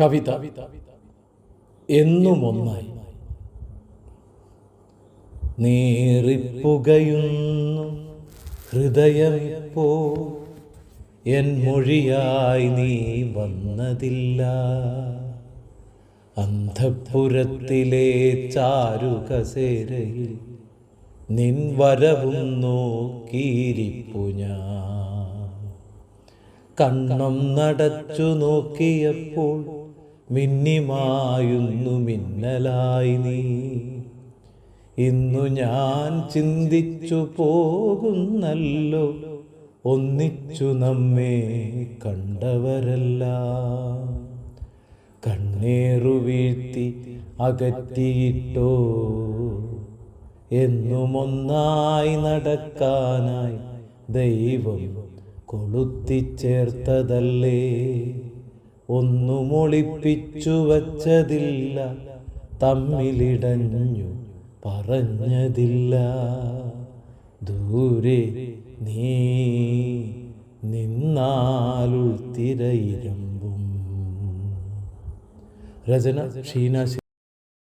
കവിത എന്നും ഒന്നായി നീറിപ്പുകയുന്നു ഹൃദയമിപ്പോ എൻ മൊഴിയായി നീ വന്നതില്ല. അന്ധപുരത്തിലെ ചാരുകസേരയിൽ നിൻ വരവും നോക്കിയിരിപ്പു ഞാൻ. കണ്ണം നടച്ചു നോക്കിയപ്പോൾ മിന്നിമായുന്നു മിന്നലായി നീ. ഇന്നു ഞാൻ ചിന്തിച്ചു പോകുന്നല്ലോ ഒന്നിച്ചു നമ്മെ കണ്ടവരല്ല. കണ്ണേറു വീഴ്ത്തി അകറ്റിയിട്ടോ എന്നും ഒന്നായി നടക്കാനായി ദൈവം കൊളുത്തിച്ചേർത്തതല്ലേ ഒന്നും ഒളിപ്പിച്ചു വച്ചതില്ല തമ്മിലിടഞ്ഞു പറഞ്ഞതില്ല. ദൂരെ നീ നിന്നാലുൾ തിരയിരമ്പും രചന ഷീന